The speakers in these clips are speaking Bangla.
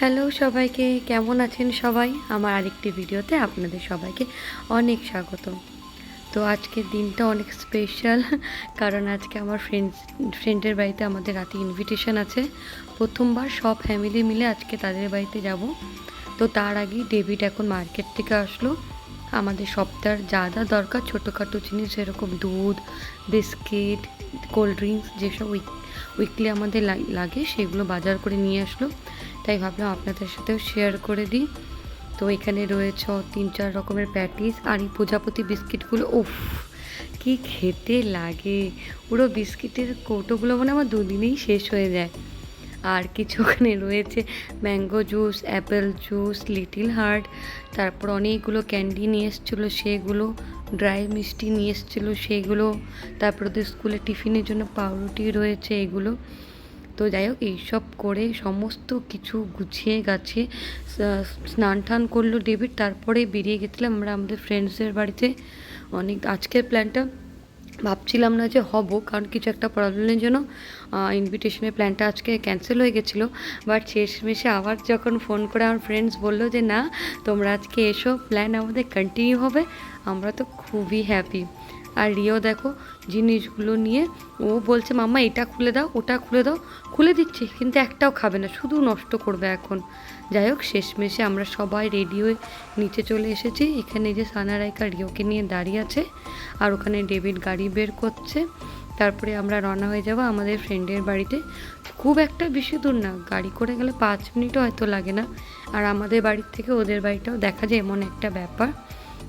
হ্যালো সবাইকে, কেমন আছেন সবাই? আমার আরেকটি ভিডিওতে আপনাদের সবাইকে অনেক স্বাগত। তো আজকের দিনটা অনেক স্পেশাল কারণ আজকে আমার ফ্রেন্ডস ফ্রেন্ডের বাড়িতে আমাদের রাতে ইনভিটেশন আছে। প্রথমবার সব ফ্যামিলি মিলে আজকে তাদের বাড়িতে যাব। তো তার আগেই ডেভিড এখন মার্কেট থেকে আসলো। আমাদের সপ্তাহের যা যা দরকার, ছোটোখাটো জিনিস যেরকম দুধ বিস্কিট কোল্ড ড্রিঙ্কস যেসব উইক উইকলি আমাদের লাগে, সেগুলো বাজার করে নিয়ে আসলো। তাই ভাবলাম আপনাদের সাথেও শেয়ার করে দিই। তো এখানে রয়েছে তিন চার রকমের প্যাটিস আর এই প্রজাপতি বিস্কিটগুলো, উফ, কি খেতে লাগে। পুরো বিস্কিটের কৌটোগুলো মানে আমার দুদিনেই শেষ হয়ে যায়। আর কিছু ওখানে রয়েছে mango juice apple juice little heart তারপর অনেকগুলো ক্যান্ডি নিয়ে এসেছিল সেগুলো ড্রাই মিষ্টি নিয়ে এসেছিল সেগুলো, তারপর ওদের স্কুলে টিফিনের জন্য পাউরুটি রয়েছে এগুলো। তো যাই হোক, এইসব করে সমস্ত কিছু গুছিয়ে গাছে স্নান টান করল ডেভিড। তারপরে বেরিয়ে গেছিলাম আমরা আমাদের ফ্রেন্ডসদের বাড়িতে। অনেক, আজকের প্ল্যানটা ভাবছিলাম না যে হব, কারণ কিছু একটা প্রবলেমের জন্য ইনভিটেশনের প্ল্যানটা আজকে ক্যান্সেল হয়ে গেছিল। বাট শেষমেশে আবার যখন ফোন করে আমার ফ্রেন্ডস বলল যে, না, তোমরা আজকে এসো প্ল্যান আমাদের কন্টিনিউ হবে, আমরা তো খুবই হ্যাপি আর রিও দেখো জিনিসগুলো নিয়ে, ও বলছে, মাম্মা, এটা খুলে দাও, ওটা খুলে দাও। খুলে দিচ্ছি, কিন্তু একটাও খাবে না, শুধু নষ্ট করবে এখন। যাই হোক, শেষমেশে আমরা সবাই রেডি হয়ে নিচে চলে এসেছি। এখানে যে সানারাইকা রিওকে নিয়ে দাঁড়িয়ে আছে, আর ওখানে ডেভিড গাড়ি বের করছে। তারপরে আমরা রওনা হয়ে যাব আমাদের ফ্রেন্ডের বাড়িতে। খুব একটা বেশি দূর না, গাড়ি করে গেলে পাঁচ মিনিটও হয়তো লাগে না। আর আমাদের বাড়ির থেকে ওদের বাড়িটাও দেখা যায়, এমন একটা ব্যাপার।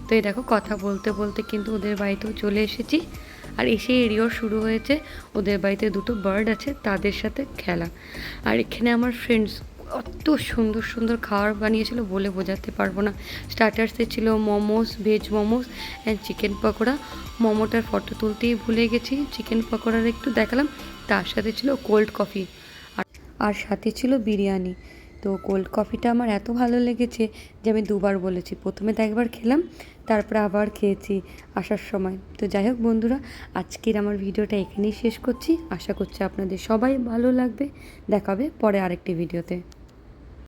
তো এই দেখো, কথা বলতে বলতে কিন্তু ওদের বাড়িতেও চলে এসেছি। আর এসে এরিও শুরু হয়েছে। ওদের বাড়িতে দুটো বার্ড আছে, তাদের সাথে খেলা। আর এখানে আমার ফ্রেন্ডস অত সুন্দর সুন্দর খাবার বানিয়েছিল বলে বোঝাতে পারব না। স্টার্টার্সে ছিল momos veg momos and chicken pakora. মোমোটার photo তুলতেই ভুলে গেছি চিকেন পকোড়ার একটু দেখালাম। তার সাথে ছিল কোল্ড কফি আর আর সাথে ছিল বিরিয়ানি। তো কোল্ড কফিটা আমার এত ভালো লেগেছে যে আমি দুবার বলেছি। প্রথমে তো একবার খেলাম, তারপরে আবার খেয়েছি আসার সময়। তো যাই হোক বন্ধুরা, আজকের আমার ভিডিওটা এখানেই শেষ করছি। আশা করছি আপনাদের সবাই ভালো লাগবে। দেখাবে পরে আরেকটি ভিডিওতে।